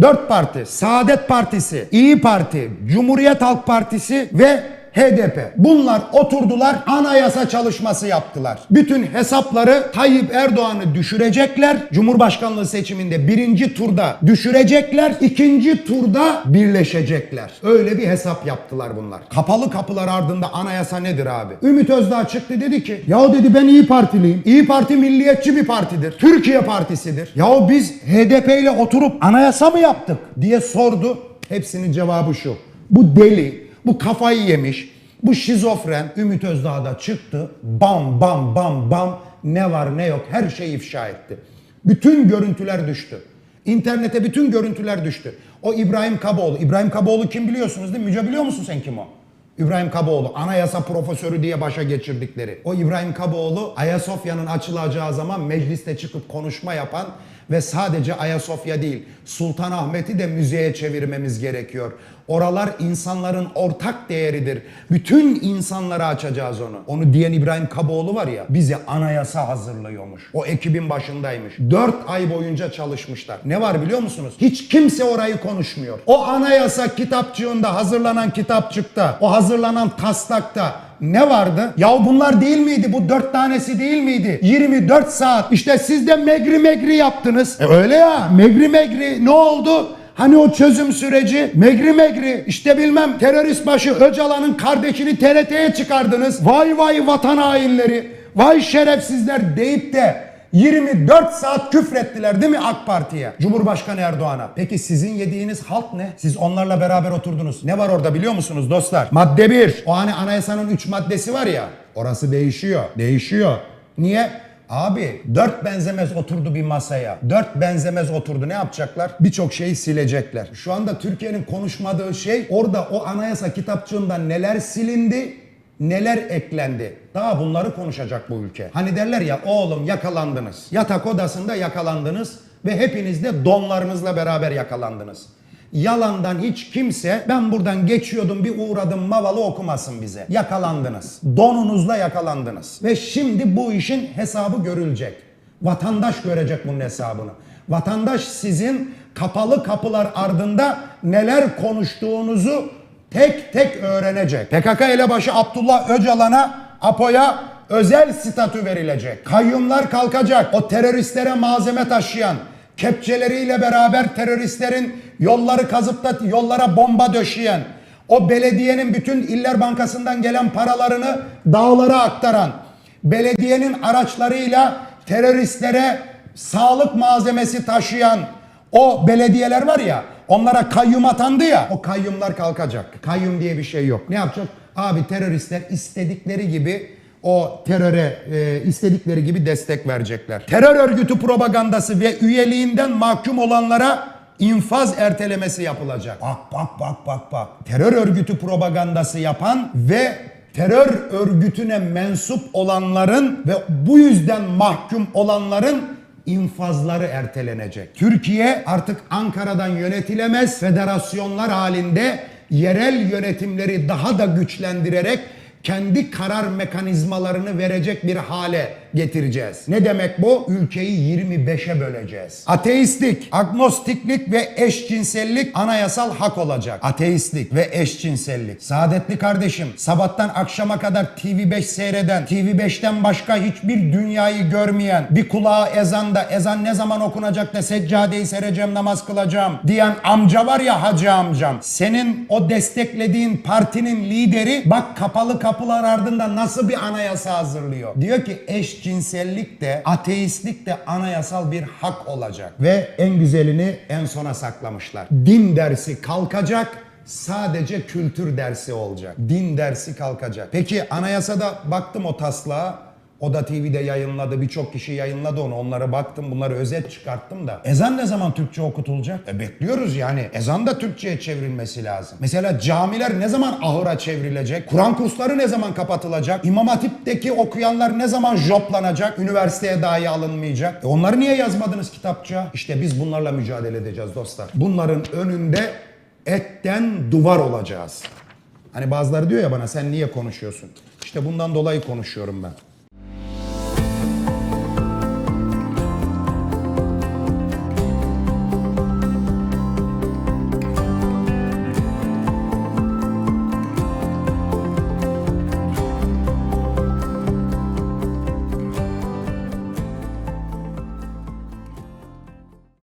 Dört parti. Saadet Partisi, İyi Parti, Cumhuriyet Halk Partisi ve HDP. Bunlar oturdular anayasa çalışması yaptılar. Bütün hesapları Tayyip Erdoğan'ı düşürecekler. Cumhurbaşkanlığı seçiminde birinci turda düşürecekler. ikinci turda birleşecekler. Öyle bir hesap yaptılar bunlar. Kapalı kapılar ardında anayasa nedir abi? Ümit Özdağ çıktı dedi ki ya dedi ben İyi Partiliyim. İyi Parti milliyetçi bir partidir. Türkiye Partisidir. Ya biz HDP ile oturup anayasa mı yaptık diye sordu. Hepsinin cevabı şu. Bu deli, bu kafayı yemiş, bu şizofren Ümit Özdağ da çıktı. Bam bam bam bam ne var ne yok her şeyi ifşa etti. Bütün görüntüler düştü. İnternete bütün görüntüler düştü. O İbrahim Kaboğlu. İbrahim Kaboğlu kim biliyorsunuz değil mi? Müce biliyor musun sen kim o? İbrahim Kaboğlu anayasa profesörü diye başa geçirdikleri. O İbrahim Kaboğlu Ayasofya'nın açılacağı zaman mecliste çıkıp konuşma yapan ve sadece Ayasofya değil Sultanahmet'i de müzeye çevirmemiz gerekiyor. Oralar insanların ortak değeridir. Bütün insanlara açacağız onu. Onu diyen İbrahim Kaboğlu var ya bize anayasa hazırlıyormuş. O ekibin başındaymış. 4 ay boyunca çalışmışlar. Ne var biliyor musunuz? Hiç kimse orayı konuşmuyor. O anayasa kitapçığında hazırlanan kitapçıkta, o hazırlanan taslakta ne vardı? Ya bunlar değil miydi? Bu dört tanesi değil miydi? 24 saat. İşte siz de megri megri yaptınız. E öyle ya. Megri megri ne oldu? Hani o çözüm süreci megri megri işte bilmem terörist başı Öcalan'ın kardeşini TRT'ye çıkardınız. Vay vay vatan hainleri. Vay şerefsizler deyip de 24 saat küfrettiler değil mi AK Parti'ye? Cumhurbaşkanı Erdoğan'a. Peki sizin yediğiniz halt ne? Siz onlarla beraber oturdunuz. Ne var orada biliyor musunuz dostlar? Madde 1. O hani anayasanın 3 maddesi var ya. Orası değişiyor. Değişiyor. Niye? Abi dört benzemez oturdu bir masaya. Dört benzemez oturdu. Ne yapacaklar? Birçok şeyi silecekler. Şu anda Türkiye'nin konuşmadığı şey orada o anayasa kitapçığından neler silindi, neler eklendi. Daha bunları konuşacak bu ülke. Hani derler ya oğlum yakalandınız. Yatak odasında yakalandınız ve hepiniz de donlarınızla beraber yakalandınız. Yalandan hiç kimse ben buradan geçiyordum bir uğradım mavalı okumasın bize. Yakalandınız. Donunuzla yakalandınız. Ve şimdi bu işin hesabı görülecek. Vatandaş görecek bunun hesabını. Vatandaş sizin kapalı kapılar ardında neler konuştuğunuzu tek tek öğrenecek. PKK elebaşı Abdullah Öcalan'a, APO'ya özel statü verilecek. Kayyumlar kalkacak. O teröristlere malzeme taşıyan, kepçeleriyle beraber teröristlerin yolları kazıp da yollara bomba döşeyen, o belediyenin bütün İller Bankası'ndan gelen paralarını dağlara aktaran, belediyenin araçlarıyla teröristlere sağlık malzemesi taşıyan o belediyeler var ya onlara kayyum atandı ya o kayyumlar kalkacak. Kayyum diye bir şey yok. Ne yapacak? Abi teröristler istedikleri gibi o teröre e, istedikleri gibi destek verecekler. Terör örgütü propagandası ve üyeliğinden mahkum olanlara infaz ertelemesi yapılacak. Bak bak bak bak bak. Terör örgütü propagandası yapan ve terör örgütüne mensup olanların ve bu yüzden mahkum olanların infazları ertelenecek. Türkiye artık Ankara'dan yönetilemez federasyonlar halinde yerel yönetimleri daha da güçlendirerek kendi karar mekanizmalarını verecek bir hale getireceğiz. Ne demek bu? Ülkeyi 25'e böleceğiz. Ateistlik, agnostiklik ve eşcinsellik anayasal hak olacak. Ateistlik ve eşcinsellik. Saadetli kardeşim, sabahtan akşama kadar TV5 seyreden, TV5'ten başka hiçbir dünyayı görmeyen, bir kulağı ezanda, ezan ne zaman okunacak da seccadeyi sereceğim, namaz kılacağım diyen amca var ya hacı amcam. Senin o desteklediğin partinin lideri bak kapalı kapılar ardında nasıl bir anayasa hazırlıyor. Diyor ki eşcinsellik de ateistlik de anayasal bir hak olacak. Ve en güzelini en sona saklamışlar. Din dersi kalkacak sadece kültür dersi olacak. Din dersi kalkacak. Peki anayasada baktım o taslağa. O da TV'de yayınladı. Birçok kişi yayınladı onu. Onlara baktım. Bunları özet çıkarttım da. Ezan ne zaman Türkçe okutulacak? E bekliyoruz yani. Ezan da Türkçe'ye çevrilmesi lazım. Mesela camiler ne zaman ahıra çevrilecek? Kur'an kursları ne zaman kapatılacak? İmam Hatip'teki okuyanlar ne zaman joplanacak? Üniversiteye dahi alınmayacak. E onları niye yazmadınız kitapça? İşte biz bunlarla mücadele edeceğiz dostlar. Bunların önünde etten duvar olacağız. Hani bazıları diyor ya bana sen niye konuşuyorsun? İşte bundan dolayı konuşuyorum ben.